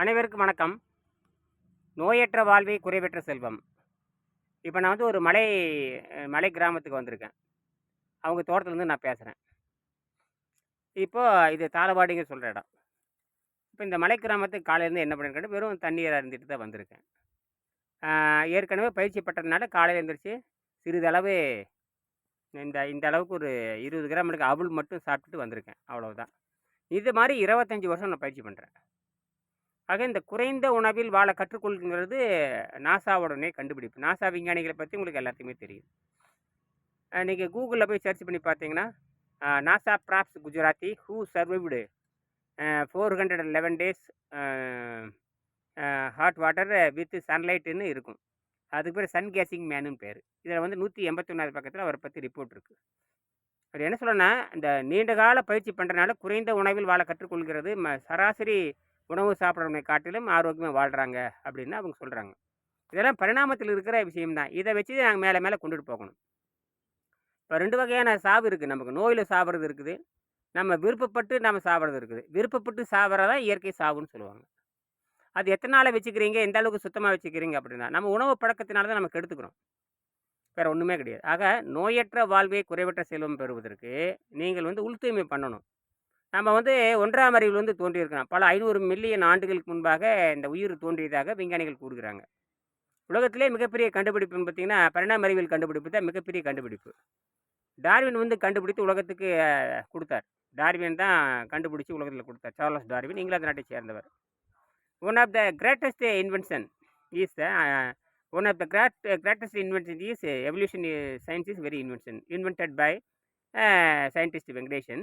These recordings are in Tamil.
அனைவருக்கும் வணக்கம். நோயற்ற வாழ்வை குறைவற்ற செல்வம். இப்போ நான் வந்து ஒரு மலை மலை கிராமத்துக்கு வந்திருக்கேன். அவங்க தோட்டத்துலேருந்து நான் பேசுகிறேன் இப்போது இது தாளவாடிங்க சொல்கிற இடம். இப்போ இந்த மலை கிராமத்துக்கு காலையிலேருந்து என்ன பண்ணிருக்கேன் வெறும் தண்ணீர் இருந்துட்டு தான் வந்திருக்கேன். ஏற்கனவே பயிற்சி பட்டதுனால காலையில் எழுந்திரிச்சு சிறிதளவு இந்த இந்த அளவுக்கு ஒரு இருபது கிராம் எனக்கு அவல் மட்டும் சாப்பிட்டுட்டு வந்திருக்கேன். அவ்வளோதான் இது மாதிரி இருபத்தஞ்சி வருஷம் நான் பயிற்சி பண்ணுறேன் ஆக இந்த குறைந்த உணவில் வாழ கற்றுக்கொள்கிறது நாசாவுடனே கண்டுபிடிப்பு. நாசா விஞ்ஞானிகளை பற்றி உங்களுக்கு எல்லாத்தையுமே தெரியும். நீங்கள் கூகுளில் போய் சர்ச் பண்ணி பார்த்தீங்கன்னா NASA props Gujarati who survived four hundred eleven days hot water with சன்லைட்டுன்னு இருக்கும். அதுக்கு பேர் சன் கேசிங் மேனுன்னு பேர். இதில் வந்து நூற்றி எண்பத்தி ஒன்றாவது பக்கத்தில் அவரை பற்றி ரிப்போர்ட் இருக்குது அவர் என்ன சொல்லணும்னா இந்த நீண்ட கால பயிற்சி பண்ணுறனால குறைந்த உணவில் வாழ கற்றுக்கொள்கிறது ம சராசரி உணவு சாப்பிட்றவனை காட்டிலும் ஆரோக்கியமாக வாழ்கிறாங்க அப்படின்னு அவங்க சொல்கிறாங்க இதெல்லாம் பரிணாமத்தில் இருக்கிற விஷயம்தான். இதை வச்சு நாங்கள் மேலே மேலே கொண்டுட்டு போகணும். இப்போ ரெண்டு வகையான சாவு இருக்குது நமக்கு நோயில் சாப்பிட்றது இருக்குது. நம்ம விருப்பப்பட்டு நம்ம சாப்பிட்றது இருக்குது. விருப்பப்பட்டு சாப்பிட்றதா இயற்கை சாவுன்னு சொல்லுவாங்க. அது எத்தனை நாளை வச்சுக்கிறீங்க? எந்த அளவுக்கு சுத்தமாக வச்சுக்கிறீங்க அப்படின்னா நம்ம உணவு பழக்கத்தினால தான் நம்ம கெடுத்துக்கிறோம். வேறு ஒன்றுமே கிடையாது. ஆக நோயற்ற வாழ்வை குறைவற்ற செல்வம் பெறுவதற்கு நீங்கள் வந்து உள் தூய்மை பண்ணணும். நம்ம வந்து ஒன்றாம் அறிவில் வந்து தோன்றியிருக்கிறோம். பல ஐநூறு மில்லியன் ஆண்டுகளுக்கு முன்பாக இந்த உயிர் தோன்றியதாக விஞ்ஞானிகள் கூறுகிறாங்க. உலகத்திலே மிகப்பெரிய கண்டுபிடிப்புன்னு பார்த்தீங்கன்னா பரிணாம அறிவியல் கண்டுபிடிப்பு தான் மிகப்பெரிய கண்டுபிடிப்பு. டார்வின் வந்து கண்டுபிடித்து உலகத்துக்கு கொடுத்தார். டார்வின் தான் கண்டுபிடிச்சி உலகத்தில் கொடுத்தார். சார்லஸ் டார்வின் இங்கிலாந்து நாட்டை சேர்ந்தவர். One of the greatest invention is the one of the great greatest invention is evolution science is very invention invented by scientist Venkatesan.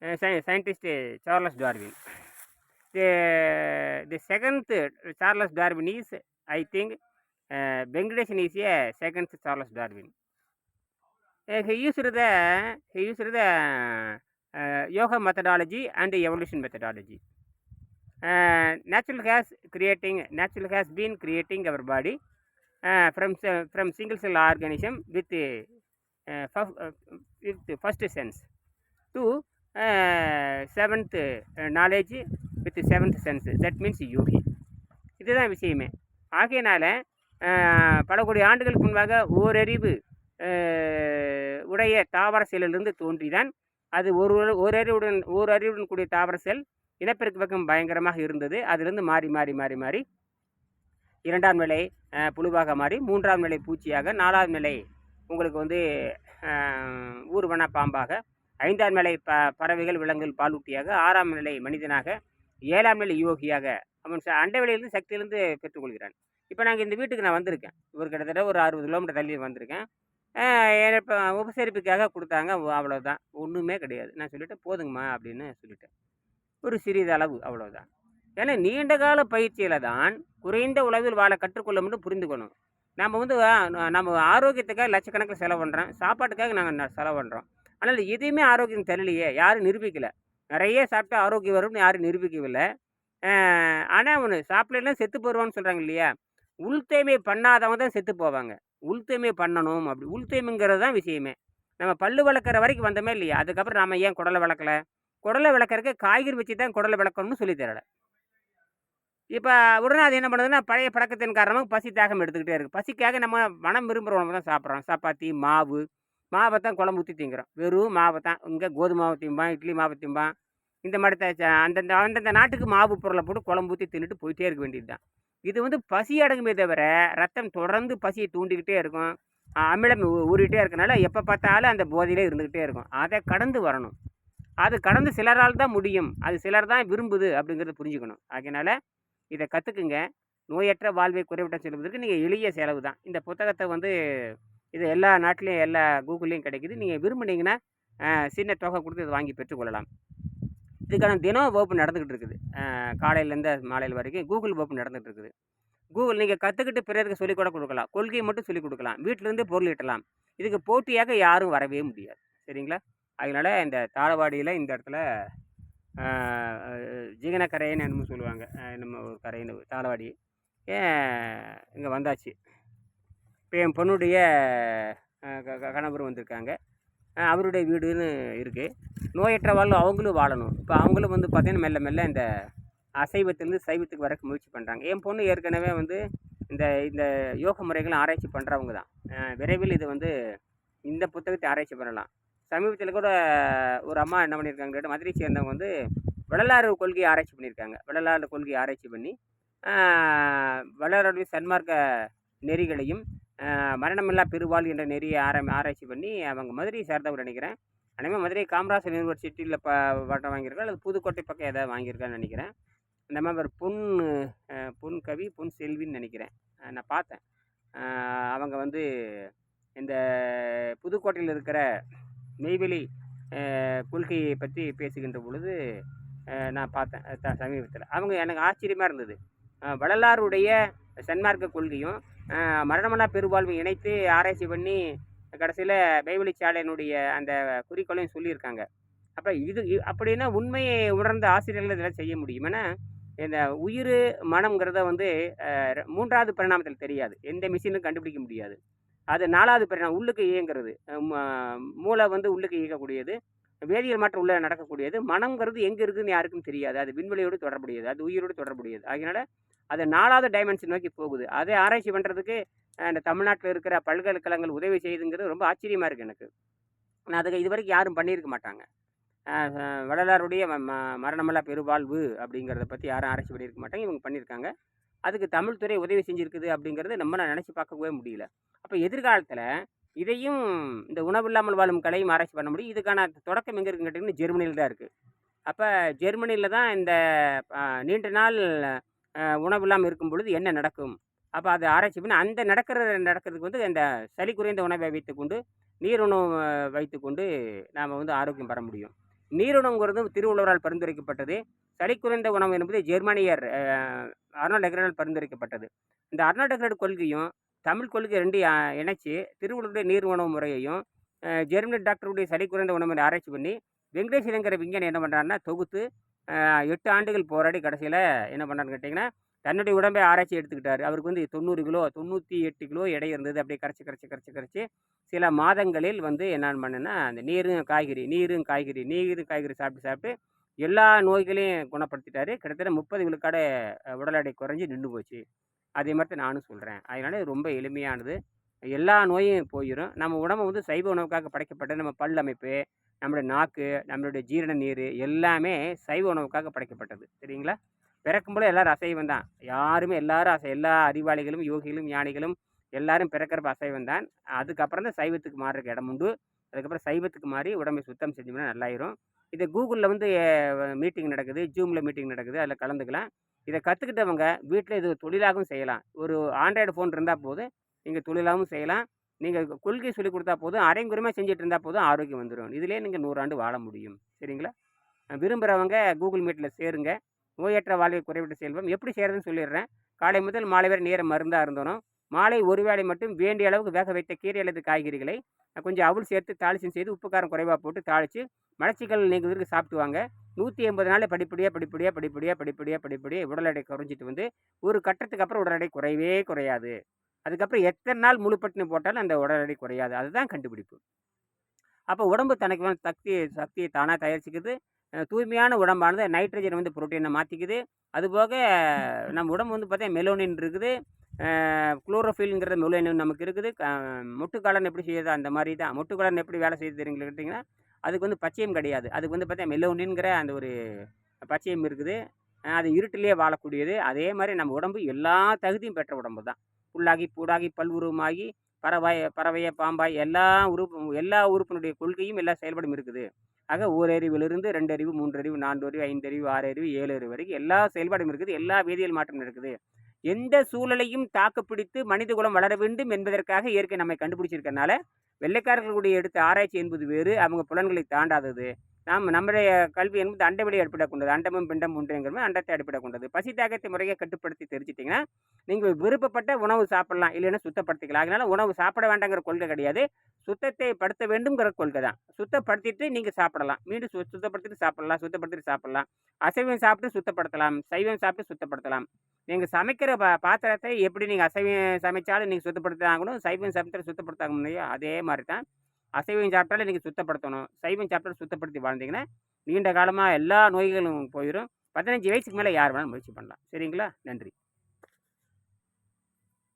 Eh, scientist eh, Charles Darwin. The, the second eh, Charles Darwin is, I think, uh, Bangladesh is a second Charles Darwin. He used the he used the yoga methodology and the evolution methodology. Natural gas creating natural has been creating our body from from single cell organism with the first, with the first sense to seventh knowledge with seventh sense that means Yuki இதுதான் விஷயமே. ஆகையினால பல கோடி ஆண்டுகளுக்கு முன்பாக ஓரறிவு உடைய தாவர செல்லிலிருந்து தோன்றிதான். அது ஒரு ஓரறிவுடன் ஓரறிவுடன் கூடிய தாவர செல் இனப்பெருக்கு பக்கம் பயங்கரமாக இருந்தது. அதிலிருந்து மாறி மாறி மாறி மாறி இரண்டாம் நிலை புழுவாக மாறி மூன்றாம் நிலை பூச்சியாக நாலாம் நிலை உங்களுக்கு வந்து ஊர்வன பாம்பாக ஐந்தாம் நிலை ப பறவைகள் விலங்குகள் பாலூட்டியாக ஆறாம் நிலை மனிதனாக ஏழாம் நிலை யோகியாக அவன் ச- அண்டவெளியிலிருந்து சக்தியிலிருந்து பெற்றுக்கொள்கிறான். இப்போ நாங்கள் இந்த வீட்டுக்கு நான் வந்திருக்கேன். ஒரு கிட்டத்தட்ட ஒரு அறுபது கிலோமீட்டர் தள்ளி வந்திருக்கேன். இப்போ உபசரிப்புக்காக கொடுத்தாங்க. அவ்வளோதான் ஒன்றுமே கிடையாது. நான் சொல்லிவிட்டு போதுங்கம்மா அப்படின்னு சொல்லிட்டேன். ஒரு சிறிதளவு அவ்வளோதான் ஏன்னா நீண்ட கால பயிற்சியில் தான் குறைந்த உளவில் வாழ மட்டும் புரிந்துக்கணும். நம்ம வந்து நம்ம ஆரோக்கியத்துக்காக லட்சக்கணக்கில் செலவு பண்ணுறோம் சாப்பாட்டுக்காக நாங்கள் செலவு பண்ணுறோம் ஆனால் எதையுமே ஆரோக்கியம் தெரியலையே யாரும் நிரூபிக்கலை. நிறைய சாப்பிட்டா ஆரோக்கியம் வரும்னு யாரும் நிரூபிக்கவில்லை. ஆனால் ஒன்று சாப்பிடலாம் செத்து போடுவான்னு சொல்கிறாங்க இல்லையா? உள்தேமை பண்ணாதவங்க தான் செத்து போவாங்க. உள் பண்ணணும் அப்படி. உள்தூய்மைங்கிறது தான் விஷயமே. நம்ம பல்லு வளர்க்குற வரைக்கும் வந்தோமே இல்லையா? அதுக்கப்புறம் நம்ம ஏன் குடலை வளர்க்கல? குடலை வளர்க்குறக்கு காய்கறி வச்சு தான் குடலை விளக்கணும்னு சொல்லி தரல. இப்போ உடனே அது என்ன பண்ணுதுன்னா பழைய பழக்கத்தின் காரணமாக பசி தாகம் எடுத்துக்கிட்டே இருக்குது பசிக்காக நம்ம மனம் விரும்புகிற உணவு தான் சாப்பிட்றோம். சப்பாத்தி மாவு மாவை தான் குழம்பு ஊற்றி திங்கிறோம். வெறும் மாவை தான் இங்கே கோதுமை மாவு திம்பான் இட்லி மாவு திம்பான் இந்த மாதிரி த- அந்தந்த அந்தந்த நாட்டுக்கு மாவு பொருளை போட்டு குழம்பு ஊற்றி தின்னுட்டு போயிட்டே இருக்க வேண்டியது தான் இது வந்து பசி அடங்குமே தவிர ரத்தம் தொடர்ந்து பசியை தூண்டிக்கிட்டே இருக்கும். அமிலம் ஊறிகிட்டே இருக்கனால எப்போ பார்த்தாலும் அந்த போதையிலே இருந்துக்கிட்டே இருக்கும். அதை கடந்து வரணும். அது கடந்து சிலரால் தான் முடியும். அது சிலர் தான் விரும்புது அப்படிங்கிறத புரிஞ்சுக்கணும். அதனால் இதை கற்றுக்குங்க நோயற்ற வாழ்வை குறைவிட்ட செல்வதற்கு நீங்கள் எளிய செலவு தான் இந்த புத்தகத்தை வந்து இது எல்லா நாட்டிலையும் எல்லா கூகுள்லேயும் கிடைக்குது. நீங்கள் விரும்புனீங்கன்னா சின்ன தொகை கொடுத்து இதை வாங்கி பெற்றுக்கொள்ளலாம் இதுக்கான தினம் வகுப்பு நடந்துக்கிட்டு இருக்குது. காலையிலேருந்து மாலையில் வரைக்கும் கூகுள் வகுப்பு நடந்துகிட்டு இருக்குது. கூகுள் நீங்கள் கற்றுக்கிட்டு பிறருக்கு சொல்லிக் கூட கொடுக்கலாம். கொள்கையை மட்டும் சொல்லிக் கொடுக்கலாம். வீட்டிலேருந்து பொருள் ஈட்டலாம். இதுக்கு போட்டியாக யாரும் வரவே முடியாது. சரிங்களா? அதனால் இந்த தாளவாடியில் இந்த இடத்துல அஹ், ஜிகனக்கரைன்னு என்னமோ சொல்லுவாங்க. நம்ம ஒரு கரைன்னு தாளவாடி. இங்கே வந்தாச்சு? இப்போ என் பொண்ணுடைய க- கணவர் வந்திருக்காங்க. அவருடைய வீடுன்னு இருக்குது நோயற்ற வாழ்வு அவங்களும் வாழணும். இப்போ அவங்களும் வந்து பார்த்திங்கன்னா மெல்ல மெல்ல இந்த அசைவத்திலேருந்து சைவத்துக்கு வரக்கு முயற்சி பண்ணுறாங்க என் பொண்ணு ஏற்கனவே வந்து இந்த இந்த யோக முறைகளை ஆராய்ச்சி பண்ணுறவங்க தான். விரைவில் இது வந்து இந்த புத்தகத்தை ஆராய்ச்சி பண்ணலாம். சமீபத்தில் கூட ஒரு அம்மா என்ன பண்ணியிருக்காங்க கேட்டால் மதுரை சேர்ந்தவங்க வந்து வள்ளலாறு கொள்கையை ஆராய்ச்சி பண்ணியிருக்காங்க. வள்ளலாறு கொள்கையை ஆராய்ச்சி பண்ணி வள்ளலாருடைய சன்மார்க்க நெறிகளையும் மரணமில்லா பெருவாள் என்ற நெறியை ஆர ஆராய்ச்சி பண்ணி அவங்க மதுரையை சேர்ந்தவர் நினைக்கிறேன். அனைவரும் மதுரை காமராஜர் யூனிவர்சிட்டியில் ப பட்டம் வாங்கியிருக்கா அல்லது புதுக்கோட்டை பக்கம் ஏதாவது வாங்கியிருக்கான்னு நினைக்கிறேன். அந்த மாதிரி பொன் பொன் கவி பொன் செல்வின்னு நினைக்கிறேன். நான் பார்த்தேன். அவங்க வந்து இந்த புதுக்கோட்டையில் இருக்கிற நெய்வேலி கொள்கையை பற்றி பேசுகின்ற பொழுது நான் பார்த்தேன். சமீபத்தில். அவங்க எனக்கு ஆச்சரியமாக இருந்தது. வள்ளலாருடைய சன்மார்க்க கொள்கையும் மரணமனா பெருவாழ்வு இணைத்து ஆராய்ச்சி பண்ணி கடைசியில் பைவழிச்சாலையினுடைய அந்த குறிக்கோளையும் சொல்லியிருக்காங்க. அப்போ இது அப்படின்னா உண்மையை உணர்ந்த ஆசிரியர்கள் இதெல்லாம் செய்ய முடியுமென்னா இந்த உயிர் மனம்ங்கிறத வந்து மூன்றாவது பரிணாமத்தில் தெரியாது. எந்த மிஷினும் கண்டுபிடிக்க முடியாது. அது நாலாவது பரிணாமம் உள்ளுக்கு இயங்கிறது. மூளை வந்து உள்ளுக்கு இயங்கக்கூடியது. வேதியியல் மாற்றம் உள்ள நடக்கக்கூடியது. மனம்ங்கிறது எங்கே இருக்குதுன்னு யாருக்கும் தெரியாது. அது விண்வெளியோடு தொடர்புடையது. அது உயிரோடு தொடர்புடையது. அதனால் அது நாலாவது டைமென்ஷன் நோக்கி போகுது. அதை ஆராய்ச்சி பண்ணுறதுக்கு இந்த தமிழ்நாட்டில் இருக்கிற பல்கலைக்கழகங்கள் உதவி செய்யுதுங்கிறது ரொம்ப ஆச்சரியமாக இருக்குது எனக்கு. நான் அதுக்கு இது வரைக்கும் யாரும் பண்ணியிருக்க மாட்டாங்க. அஹ் வள்ளலாருடைய ம- ம- மரணமல்லா பெருவாழ்வு அப்படிங்கிறத பற்றி யாரும் ஆராய்ச்சி பண்ணியிருக்க மாட்டாங்க. இவங்க பண்ணியிருக்காங்க. அதுக்கு தமிழ்துறை உதவி செஞ்சுருக்குது அப்படிங்கிறது நம்மளால் நினச்சி பார்க்கவே முடியல. அப்போ எதிர்காலத்தில் இதையும் இந்த உணவில்லாமல் வாழும் கலையும் ஆராய்ச்சி பண்ண முடியும். இதுக்கான தொடக்கம் எங்கே இருக்குன்னு கேட்டிங்கன்னா ஜெர்மனியில் தான் இருக்குது அப்போ ஜெர்மனியில் தான் இந்த நீண்ட நாள் உணவு இல்லாமல் இருக்கும் பொழுது என்ன நடக்கும்? அப்போ அதை ஆராய்ச்சி பண்ணி அந்த நடக்கிற நடக்கிறதுக்கு வந்து இந்த சளி குறைந்த உணவை வைத்துக்கொண்டு நீருணவு உணவு வைத்துக்கொண்டு நாம் வந்து ஆரோக்கியம் பெற முடியும். நீருணவுங்கிறது திருவள்ளுவரால் பரிந்துரைக்கப்பட்டது. சளி குறைந்த உணவு என்பது ஜெர்மானியர் அஹ், அர்னால்ட் பரிந்துரைக்கப்பட்டது. இந்த அர்னால்ட் டெக்ரேட் கொள்கையும் தமிழ் கொள்கை ரெண்டு இணைச்சி திருவள்ளுவருடைய நீர் உணவு முறையையும் ஜெர்மனி டாக்டருடைய சளி குறைந்த உணவு ஆராய்ச்சி பண்ணி வெங்கடேஷ் இளங்கிற விஞ்ஞானி என்ன பண்ணுறாருன்னா தொகுத்து எட்டு ஆண்டுகள் போராடி கடைசியில் என்ன பண்ணாருன்னு கேட்டிங்கன்னா தன்னுடைய உடம்பை ஆராய்ச்சி எடுத்துக்கிட்டார். அவருக்கு வந்து தொண்ணூறு கிலோ தொண்ணூற்றி எட்டு கிலோ எடை இருந்தது. அப்படியே கரைச்சி கரைச்சி கரைச்சி கரைச்சி சில மாதங்களில் வந்து என்னென்னு பண்ணேன்னா அந்த நீரும் காய்கறி நீரும் காய்கறி நீரும் காய்கறி சாப்பிட்டு சாப்பிட்டு எல்லா நோய்களையும் குணப்படுத்திட்டாரு. கிட்டத்தட்ட முப்பது விழுக்காடு உடல் எடை குறைஞ்சி நின்று போச்சு. அதே மாதிரி தான் நானும் சொல்கிறேன் அதனால ரொம்ப எளிமையானது. எல்லா நோயும் போயிடும் நம்ம உடம்பு வந்து சைவ உணவுக்காக படைக்கப்பட்ட நம்ம பல் அமைப்பு நம்மளுடைய நாக்கு நம்மளுடைய ஜீரண நீர் எல்லாமே சைவ உணவுக்காக படைக்கப்பட்டது. சரிங்களா? பிறக்கும்போது எல்லாரும் அசைவம் தான். யாருமே எல்லாரும் அசை எல்லா அறிவாளிகளும் யோகிகளும் ஞானிகளும் எல்லாரும் பிறக்கிறப்ப அசைவம் தான். அதுக்கப்புறம் தான் சைவத்துக்கு மாறுறதுக்கு இடம் உண்டு. அதுக்கப்புறம் சைவத்துக்கு மாறி உடம்பை சுத்தம் செஞ்சோம்னா நல்லாயிரும். இது கூகுளில் வந்து மீட்டிங் நடக்குது. ஜூமில் மீட்டிங் நடக்குது. அதில் கலந்துக்கலாம். இதை கற்றுக்கிட்டவங்க வீட்டில் இது தொழிலாகவும் செய்யலாம். ஒரு ஆண்ட்ராய்டு ஃபோன் இருந்தால் போதும். நீங்கள் தொழிலாகவும் செய்யலாம். நீங்கள் கொள்கை சொல்லி கொடுத்தா போதும் அரைங்குறமாக செஞ்சுட்டு இருந்தால் போதும் ஆரோக்கியம் வந்துடும் இதிலே நீங்கள் நூறாண்டு வாழ முடியும். சரிங்களா? விரும்புகிறவங்க கூகுள் மீட்டில் சேருங்க. நோயற்ற வாழ்வை குறைவிட்டு செல்வம். எப்படி செய்கிறதுன்னு சொல்லிடுறேன். காலை முதல் மாலை வரை நேரம் மருந்தாக இருந்தோம். மாலை ஒரு வேளை மட்டும் வேண்டிய அளவுக்கு வேக வைத்த கீரை அல்லது காய்கறிகளை கொஞ்சம் அவுள் சேர்த்து தாளிச்சும் செய்து உப்பு காரம் குறைவாக போட்டு தாளித்து மலச்சிக்கல் நீங்குவதற்கு சாப்பிட்டு வாங்க நூற்றி எண்பது நாள் படிப்படியாக படிப்படியாக படிப்படியாக படிப்படியாக படிப்படியாக உடல் எடை குறைஞ்சிட்டு வந்து ஒரு கட்டத்துக்கு அப்புறம் உடல் எடை குறையவே குறையாது. அதுக்கப்புறம் எத்தனை நாள் முழுப்பட்டினு போட்டாலும் அந்த உடல் எடை குறையாது. அதுதான் கண்டுபிடிப்பு. அப்போ உடம்பு தனக்கு வந்து சக்தி சக்தியை தானாக தயாரிச்சுக்குது. தூய்மையான உடம்பானது நைட்ரஜன் வந்து புரோட்டீனை மாற்றிக்குது அதுபோக நம்ம உடம்பு வந்து பார்த்தா மெலோனின் இருக்குது. குளோரோஃபில்ங்கிற மெலோனின் நமக்கு இருக்குது. முட்டுக்காலன் எப்படி செய்யுது? அந்த மாதிரி தான். முட்டுக்காலன் எப்படி வேலை செய்யுது கேட்டிங்கன்னா அதுக்கு வந்து பச்சையம் கிடையாது. அதுக்கு வந்து பார்த்தா மெலோனின்கிற அந்த ஒரு பச்சையம் இருக்குது. அது இருட்டிலே வாழக்கூடியது. அதே மாதிரி நம்ம உடம்பு எல்லா தகுதியும் பெற்ற உடம்பு தான். புல்லாகி பூடாகி பல்வுருவமாகி பறவை பறவைய பாம்பாய் எல்லா உறுப்பு எல்லா உறுப்பினுடைய கொள்கையும் எல்லா செயல்பாடும் இருக்குது. ஆக ஓரறிவிலிருந்து ரெண்டு அறிவு மூன்று அறிவு நான்கு அறிவு ஐந்து அறிவு ஆறு அறிவு ஏழு அறிவு வரைக்கும் எல்லா செயல்பாடும் இருக்குது. எல்லா வேதியியல் மாற்றம் இருக்குது. எந்த சூழலையும் தாக்குப்பிடித்து மனித குலம் வளர வேண்டும் என்பதற்காக இயற்கை நம்மை கண்டுபிடிச்சிருக்கனால வெள்ளைக்காரர்களுடைய எடுத்த ஆராய்ச்சி என்பது வேறு. அவங்க புலன்களை தாண்டாதது. நாம் நம்முடைய கல்வி என்பது அண்டவெளி அடிப்படை கொண்டது அண்டமும் பிண்டம் ஒன்றுங்கிறது அண்டத்தை அடிப்படை கொண்டது பசி தாகத்தை முறையை கட்டுப்படுத்தி தெரிஞ்சிட்டிங்கன்னா நீங்கள் விருப்பப்பட்ட உணவு சாப்பிடலாம் இல்லைன்னா சுத்தப்படுத்திக்கலாம். அதனால உணவு சாப்பிட வேண்டாங்கிற கொள்கை கிடையாது. சுத்தத்தை படுத்த வேண்டும்ங்கிற கொள்கை தான். சுத்தப்படுத்திட்டு நீங்கள் சாப்பிடலாம். மீண்டும் சு சுத்தப்படுத்திட்டு சாப்பிடலாம் சுத்தப்படுத்திட்டு சாப்பிடலாம். அசைவம் சாப்பிட்டு சுத்தப்படுத்தலாம். சைவம் சாப்பிட்டு சுத்தப்படுத்தலாம். நீங்கள் சமைக்கிற பா பாத்திரத்தை எப்படி நீங்கள் அசைவம் சமைச்சாலும் நீங்கள் சுத்தப்படுத்தாகணும் சைவம் சமைத்தாலும் சுத்தப்படுத்தாங்க இல்லையா? அதே மாதிரி தான் அசைவம் சாப்பிட்டாலும் நீங்கள் சுத்தப்படுத்தணும். சைவம் சாப்பிட்டாலும் சுத்தப்படுத்தி வாழ்ந்தீங்கன்னா நீண்ட காலமாக எல்லா நோய்களும் போயிடும் பதினஞ்சு வயசுக்கு மேலே யார் வேணாலும் முயற்சி பண்ணலாம். சரிங்களா? நன்றி.